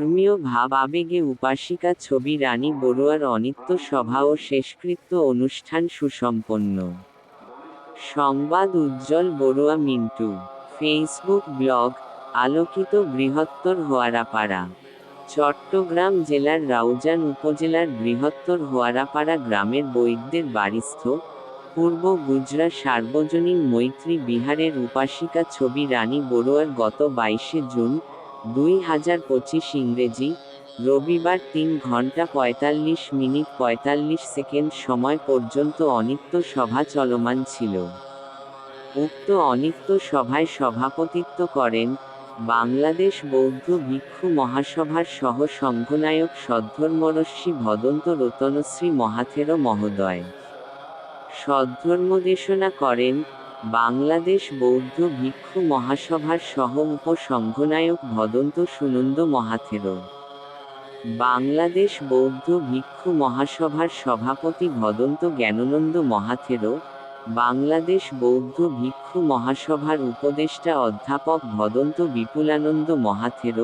ধর্মীয় ভাব আবেগে উপাসিকা ছবি রানী বড়ুয়ার অনিত্য সভা ও শেষকৃত্য অনুষ্ঠান সুসম্পন্ন। সংবাদ উজ্জ্বল বড়ুয়া মিন্টু। ফেসবুক ব্লগ, আলোকিত বৃহত্তর হোয়ারাপাড়া। চট্টগ্রাম জেলার রাউজান উপজেলার বৃহত্তর হোয়ারাপাড়া গ্রামের বৈদ্যের বাড়িস্থ পূর্ব গুজরা সার্বজনীন মৈত্রী বিহারের উপাসিকা ছবি রানী বড়ুয়ার গত বাইশে জুন দুই হাজার পঁচিশ ইংরেজি, রবিবার তিন ঘণ্টা পঁয়তাল্লিশ মিনিট পঁয়তাল্লিশ সেকেন্ড সময় পর্যন্ত অনিত্য সভা চলমান ছিল। উক্ত অনিত্য সভায় সভাপতিত্ব করেন বাংলাদেশ বৌদ্ধ ভিক্ষু মহাসভার সহ সংঘনায়ক সদ্ধর্মরশ্মী ভদন্ত রতনশ্রী মহাথের মহোদয়। সদ্ধর্মদেশনা করেন বাংলাদেশ বৌদ্ধ ভিক্ষু মহাসভার সহ উপসংঘনায়ক ভদন্ত সুনন্দ মহাথের। বাংলাদেশ বৌদ্ধ ভিক্ষু মহাসভার সভাপতি ভদন্ত জ্ঞাননন্দ মহাথের, বাংলাদেশ বৌদ্ধ ভিক্ষু মহাসভার উপদেষ্টা অধ্যাপক ভদন্ত বিপুলানন্দ মহাথের,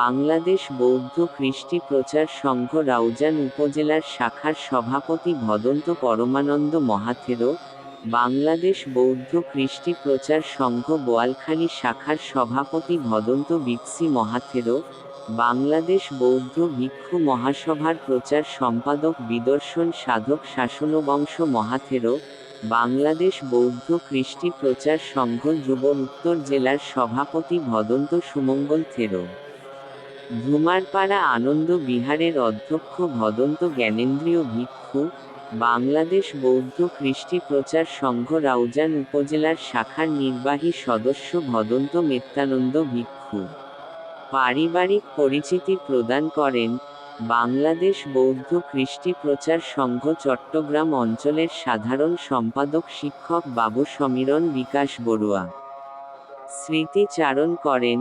বাংলাদেশ বৌদ্ধ কৃষ্টি প্রচার সংঘ রাউজান উপজেলার শাখার সভাপতি ভদন্ত পরমানন্দ মহাথের বাংলাদেশ বৌদ্ধ কৃষ্টি প্রচার সংঘ বোয়ালখালী শাখার সভাপতি ভদন্ত বিপসি মহাথের, বাংলাদেশ বৌদ্ধ ভিক্ষু মহাসভার প্রচার সম্পাদক বিদর্শন সাধক শাসনবংশ মহাথের, বাংলাদেশ বৌদ্ধ কৃষ্টি প্রচার সংঘ যুব উত্তর জেলার সভাপতি ভদন্ত সুমঙ্গল থেরো। ধুমারপাড়া আনন্দ বিহারের অধ্যক্ষ ভদন্ত জ্ঞানেন্দ্রীয় ভিক্ষু বাংলাদেশ বৌদ্ধ কৃষ্টি প্রচার সংঘ রাউজান উপজেলার শাখার নির্বাহী সদস্য ভদন্ত মেত্তানন্দ ভিক্ষু। পারিবারিক পরিচিতি প্রদান করেন বাংলাদেশ বৌদ্ধ কৃষ্টি প্রচার সংঘ চট্টগ্রাম অঞ্চলের সাধারণ সম্পাদক শিক্ষক বাবু সমীরণ বিকাশ বড়ুয়া। স্মৃতিচারণ করেন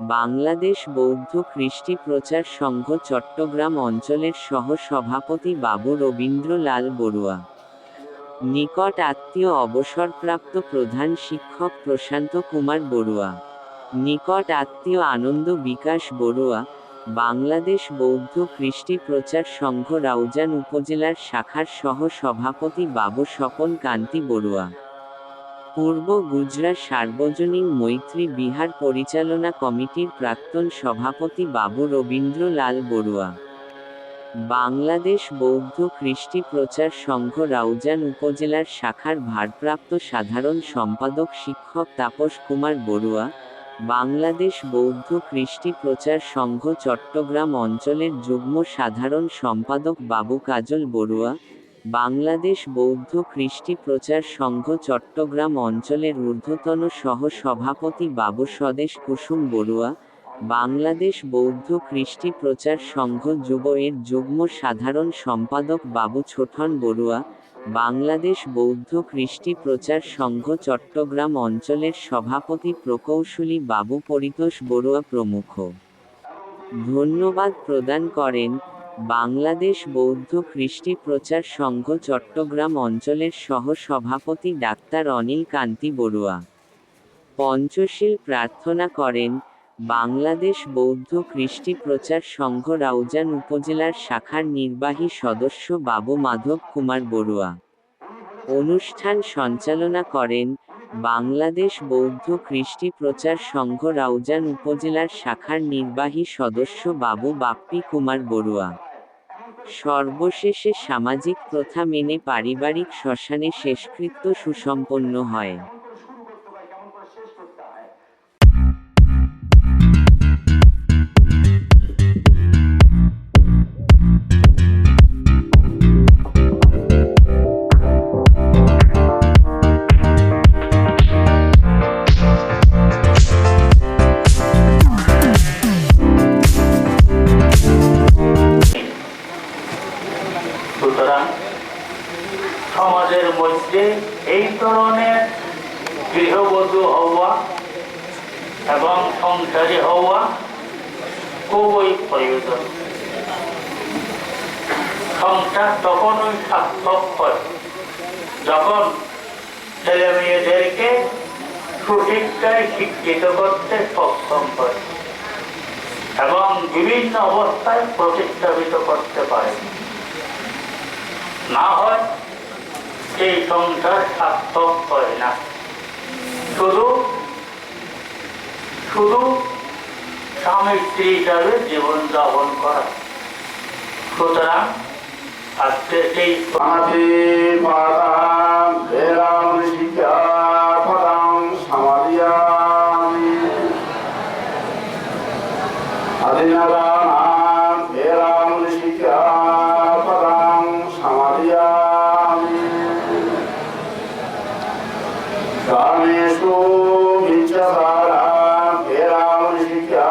বাংলাদেশ বৌদ্ধ কৃষ্টি প্রচার সংঘ চট্টগ্রাম অঞ্চলের সহ সভাপতি বাবু রবীন্দ্রলাল বড়ুয়া। নিকট আত্মীয় অবসরপ্রাপ্ত প্রধান শিক্ষক প্রশান্ত কুমার বড়ুয়া। নিকট আত্মীয় আনন্দ বিকাশ বড়ুয়া। বাংলাদেশ বৌদ্ধ কৃষ্টি প্রচার সংঘ রাউজান উপজেলার শাখার সহ সভাপতি বাবু স্বপন কান্তি বড়ুয়া। পূর্ব গুজরাট সার্বজনীন মৈত্রী বিহার পরিচালনা কমিটির প্রাক্তন সভাপতি বাবু রবীন্দ্র লাল বড়ুয়া। বাংলাদেশ বৌদ্ধ কৃষ্টি প্রচার সংঘ রাউজান উপজেলার শাখার ভারপ্রাপ্ত সাধারণ সম্পাদক শিক্ষক তাপস কুমার বড়ুয়া, বাংলাদেশ বৌদ্ধ কৃষ্টি প্রচার সংঘ চট্টগ্রাম অঞ্চলের যুগ্ম সাধারণ সম্পাদক বাবু কাজল বড়ুয়া বাংলাদেশ বৌদ্ধ কৃষ্টি প্রচার সংঘ চট্টগ্রাম অঞ্চলের ঊর্ধ্বতন সহ সভাপতি বাবু স্বদেশ কুসুম বড়ুয়া, বাংলাদেশ বৌদ্ধ কৃষ্টি প্রচার সংঘ যুব এর যুগ্ম সাধারণ সম্পাদক বাবু ছোটন বড়ুয়া, বাংলাদেশ বৌদ্ধ কৃষ্টি প্রচার সংঘ চট্টগ্রাম অঞ্চলের সভাপতি প্রকৌশলী বাবু পরিতোষ বড়ুয়া প্রমুখ। ধন্যবাদ প্রদান করেন বাংলাদেশ বৌদ্ধ কৃষ্টি প্রচার সংঘ চট্টগ্রাম অঞ্চলের সহ সভাপতি ডাক্তার অনিল কান্তি বড়ুয়া। পঞ্চশীল প্রার্থনা করেন, বাংলাদেশ বৌদ্ধ কৃষ্টি প্রচার সংঘ রাউজান উপজেলার শাখার নির্বাহী সদস্য বাবু মাধব কুমার বড়ুয়া। অনুষ্ঠান সঞ্চালনা করেন বাংলাদেশ বৌদ্ধ কৃষ্টি প্রচার সংঘ রাউজান উপজেলার শাখার নির্বাহী সদস্য বাবু বাপ্পি কুমার বড়ুয়া। সর্বশেষে সামাজিক প্রথা মেনে পারিবারিক শ্মশানে শেষকৃত্য সুসম্পন্ন হয়। মধ্যে এই ধরনের গৃহবধূ হওয়া এবং সংসারী হওয়া খুবই প্রয়োজন। সংসার তখনই সার্থক হয় যখন ছেলে মেয়েদেরকে সুশিক্ষায় শিক্ষিত করতে সক্ষম হয় এবং বিভিন্ন অবস্থায় প্রতিষ্ঠাপিত করতে পারে। না হয় এই সংসার সার্থক হয় না। শুধু শুধু স্বামী স্ত্রী হিসাবে জীবনযাপন করা। সুতরাং আজকে এই পাতি পাদাম ভেরাম শিক্ষা পদাম সমাধিয়ামি আদিনারাম ভেরাম শিক্ষা পদাম সমাধিয়ামি কামেশু মিচ্ছারাম ভেরাম শিক্ষা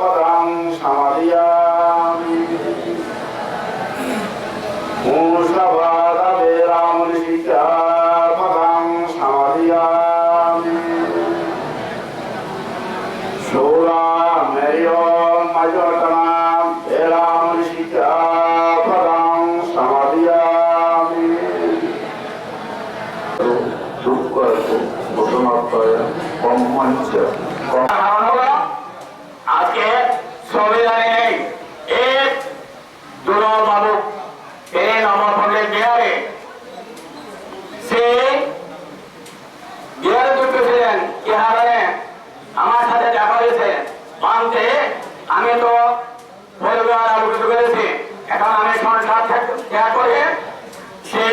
পদাম সমাধিয়ামি মুসলবাদে রাম শিক্ষা পদাং সমাধিয়ামি সোলা মেয় মজটনা রাম শিক্ষা পদাং সমাধিয়ামি দুঃখ ঘটনাত্ময় কম্মঞ্চ আজকে সংবিধানে নেই এক দুর্বল বাবু এই নবফলের বিহারে সে বিহারে যুক্ত ছিলেন কি হারে আমার সাথে দেখা হয়েছে মানতে আমি তো পরিবার আলোকিত করেছি এখন আমি সংসার ত্যাগ- ত্যাগ করে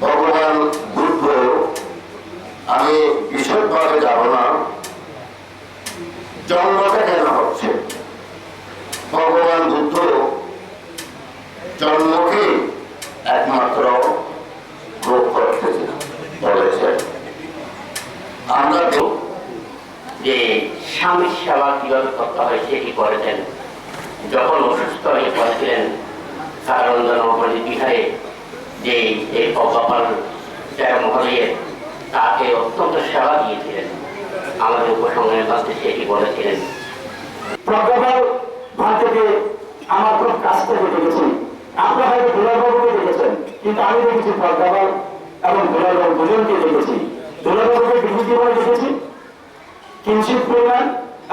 ভগবান বুদ্ধ, আমি বিশদভাবে যাব না। জন্মটা কেন হচ্ছে? ভগবান বুদ্ধ জন্মকে একমাত্র রোগ করতে বলেছেন। আমরা যে স্বামীর সেবা কীভাবে করতে হয় সেটি করেছেন? যখন অসুস্থ হয়ে পড়েছিলেন সারানন্দ নবমণি বিহারে যে এই ভগবান জয় তাকে অত্যন্ত সেবা দিয়েছিলেন। আমাদের উপসংহারের মধ্যে সেটি বলেছিলেন? প্রজ্ঞাপাল ভারতকে আমার খুব কাছ থেকে দেখেছি আপনারা হয়তো দুলালবাবুকে দেখেছেন, কিন্তু আমি দেখেছি প্রজ্ঞাপাল এবং দুলালবাবু দুজনকে দেখেছি। দুলালবাবুকে বিভূ জীবনে দেখেছি কিঞ্চিত পরিমাণ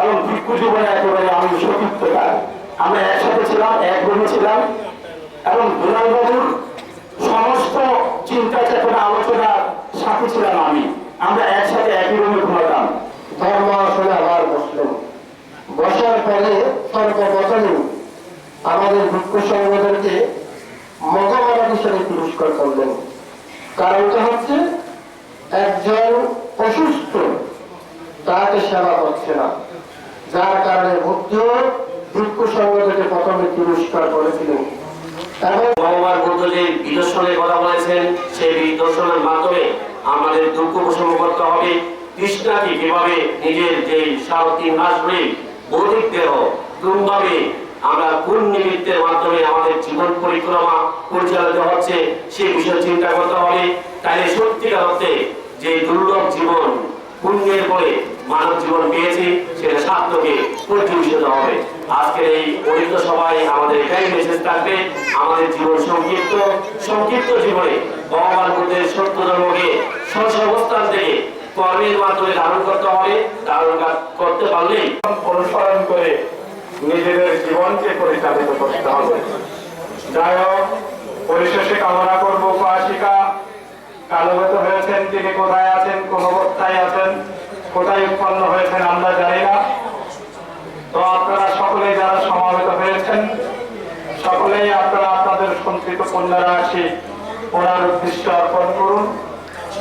এবং ভিক্ষু জীবনে একেবারে আমি সতীর্থকার আমরা একসাথে ছিলাম, এক রুমে ছিলাম এবং দুলালবাবুর সমস্ত চিন্তা চেতনা আলোচনার সাথে ছিলাম আমি আমরা একসাথে একই রুমে ঘুমাতাম ধর্ম আসলে আবার বসলেন বসার পরে সর্বপ্রথমে আমাদের দুঃখ সংগঠনকে মগমারা হিসেবে পুরস্কার করলেন কারণটা হচ্ছে একজন অসুস্থ তাকে সেবা করছে না যার কারণে বুদ্ধ দুঃখ সংগঠনকে প্রথমে পুরস্কার করেছিলেন এবং ভগবান বুদ্ধ যে বিদর্শনের কথা বলেছেন সেই বিদর্শনের মাধ্যমে আমাদের দুঃখ প্রসঙ্গ করতে হবে, কৃষ্ণাকে কীভাবে নিজের যে সারথী মাস হয়ে বৌদ্ধিক দেহ কোনভাবে আমরা কোন নিমিত্তের মাধ্যমে আমাদের জীবন পরিক্রমা পরিচালিত হচ্ছে সেই বিষয়ে চিন্তা করতে হবে। তাই সত্যিকার অর্থে যে দুর্লভ জীবন পুণ্যের পরে মানব জীবন পেয়েছি, সেটা সার্থকে পরিচয় হবে। আজকের এই পরিত সবাই আমাদের এটাই মেসেজ থাকবে, আমাদের জীবন সংক্ষিপ্ত সংক্ষিপ্ত জীবনে ভগবান বুদ্ধের সত্য ধর্মকে সর্বস্থান থেকে কর্মের মাধ্যমে ধারণ করতে হবে, ধারণ করতে অনুসরণ করে নিজেদের জীবনকে পরিচালিত করতে হবে। যাই হোক, পরিশেষে কামনা করব কালগত হয়েছেন, তিনি কোথায় আছেন, কোন অবস্থায় আছেন? কোথায় উৎপন্ন হয়েছেন, আমরা জানি না। তো আপনারা সকলেই যারা সমাবেত হয়েছেন, সকলেই আপনারা আপনাদের সঞ্চিত কন্যারা আসি ওনার উদ্দেশ্য অর্পণ করুন।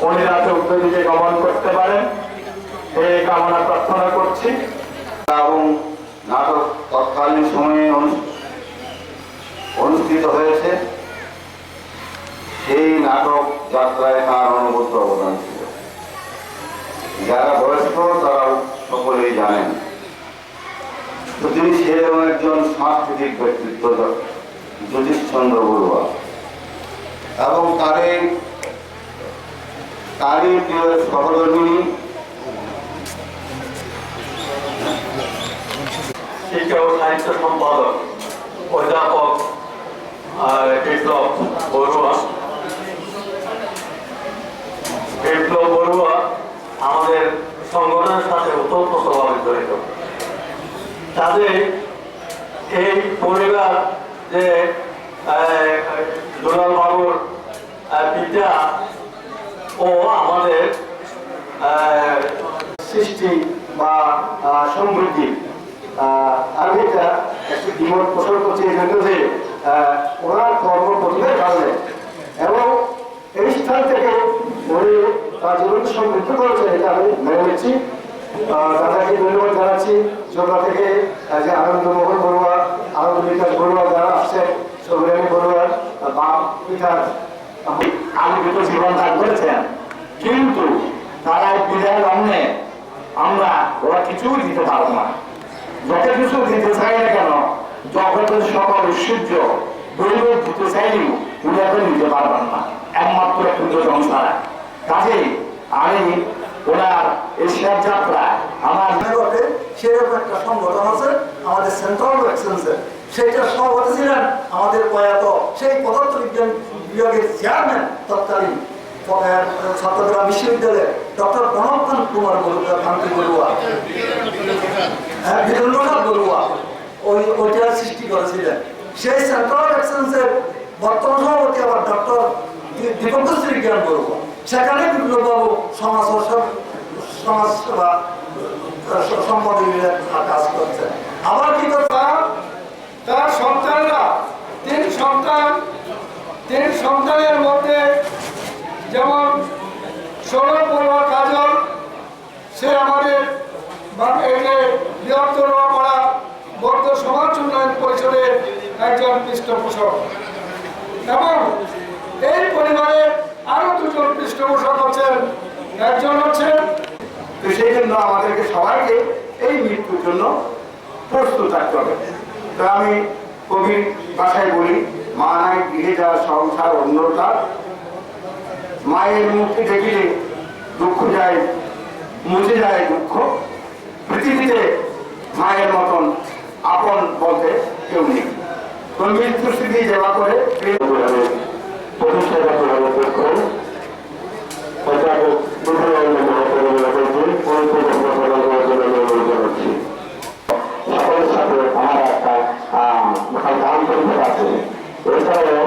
উনি যাতে উদ্যোগীকে গমন করতে পারেন, এই কামনা প্রার্থনা করছি। এবং নাটক তৎকালীন সময়ে অনু- অনুষ্ঠিত হয়েছে। সেই নাটক যাত্রায় তার অনবদ্য অবদান যারা বয়স্ক, তারা সকলেই জানেন। তো তিনি সেরকম একজন সাংস্কৃতিক ব্যক্তিত্ব জ্যোতিষচন্দ্র বড়ুয়া। এবং তারই তারই প্রিয় সহধর্মিনী। সাহিত্য সম্পাদক, অধ্যাপক বিপ্লব বড়ুয়া। বিপ্লব বড়ুয়া আমাদের সংগঠনের সাথে ওতপ্রোতভাবে জড়িত। তাদের এই পরিবার যে দুলাল বাবুর বিদ্যা ও আমাদের সৃষ্টি বা সমৃদ্ধি আমি এটা একটি দ্বিমত পোষণ করছি এই জন্য যে ওনার কর্ম প্রতিভের কারণে। এবং এই স্থান থেকে উনি তার সমৃদ্ধ করেছেন, এটা আমি দাদাকে ধন্যবাদ জানাচ্ছি। যোগা থেকে যে আনন্দ মোহন বড়ুয়া আনন্দ বিকাশ বড়ুয়া যারা আসছেন সৌরানী বড়ুয়ার বাপ জীবন করেছেন। কিন্তু তারা বিদায় লগ্নে আমরা ওরা কিছুই দিতে পারব না। যত কিছু দিতে চাই না কেন, জগতের সকল ঐশ্বর্য দৈব দিতে চাইলেও উনি এখন নিতে পারবেন না। একমাত্র ক্ষুদ্রতম ছাড়া। কাজেই আমি ওনার এশিয়ার যাত্রা, আমার মেরুতে সেরকম একটা সংগঠন আছে, আমাদের সেন্ট্রাল এক্সেন্সের সেইটা সভাপতি ছিলেন আমাদের প্রয়াত সেই পদার্থ বিজ্ঞান বিভাগের চেয়ারম্যান তৎকালীন চট্টগ্রাম বিশ্ববিদ্যালয়ের ডক্টর প্রণবকান্ত কুমার বড়ুয়া, কান্তি বড়ুয়া। হ্যাঁ বীরেন্দ্রনাথ বড়ুয়া। ওই ওইটার সৃষ্টি করেছিলেন। সেই সেন্ট্রাল এক্সেন্সের বর্তমান সভাপতি আবার ডক্টর দীপঙ্কশ্রী জ্ঞান বড়ুয়া সেখানে বিপ্লববাবু সমাজ ও সব- সমাজ সেবা সম্পাদকীয় কাজ করছেন আবার কি করছে তার সন্তানরা, তিন সন্তান, তিন সন্তানের মধ্যে যেমন ষোলো পড়ুয়া কাজল, সে আমাদের বৃহত্তর করা বৌদ্ধ সমাজ উন্নয়ন পরিষদের একজন পৃষ্ঠপোষক এবং এই পরিবারের আরও দুজন পৃষ্ঠপোষক হচ্ছেন একজন হচ্ছেন তো সেই জন্য আমাদেরকে সবাইকে এই মৃত্যুর জন্য প্রস্তুত থাকতে হবে। তো আমি কবির ভাষায় বলি, মা নাই, গৃহে যাওয়া সংসার অন্যতা। মায়ের মুক্তি দেখিলে দুঃখ যায়, মুছে যায় দুঃখ। পৃথিবীতে মায়ের মতন আপন বলতে কেউ নেই। মৃত্যু স্মৃতি সেবা করে প্রতিষ্ঠাতা প্রদান করুন অধ্যাপক বিপ্লব মহাপরিবারের পরিপূর্ণ প্রদান করার জন্য অনুরোধ জানাচ্ছি সকলের সাথে আমার একটা আহ, আন্তরিকতা আছে এছাড়াও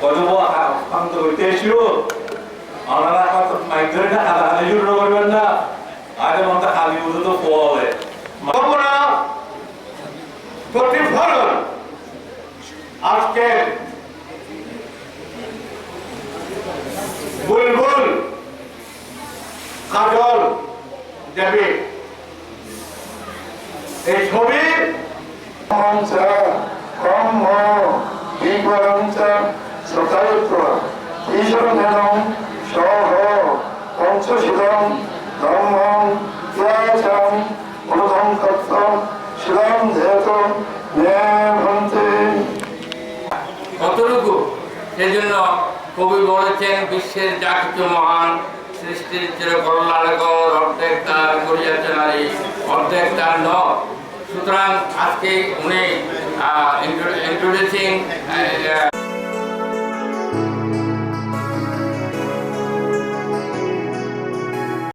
কতব আন্ত কইতে এসিও আপনারা আমার তো মাইক ধরে না করবেন না। আগে মনটা খালি বুঝে তো পড়ে কল্পনা প্রতিফলন আজকে বুলবুল কাজল দেবী এই ছবি মঞ্চ কম্ম বিপরঞ্চ সতায়ত্র ঈশ্বরধনম সহ পঞ্চশীলম ধর্মম সেজন্য কবি বলেছেন, বিশ্বের যা কিছু মহান সৃষ্টির চির করলালকর অর্ধেক তার করিয়াছে নারী অর্ধেক তার ন সুতরাং আজকে উনি ইন্ট্রোডিউসিং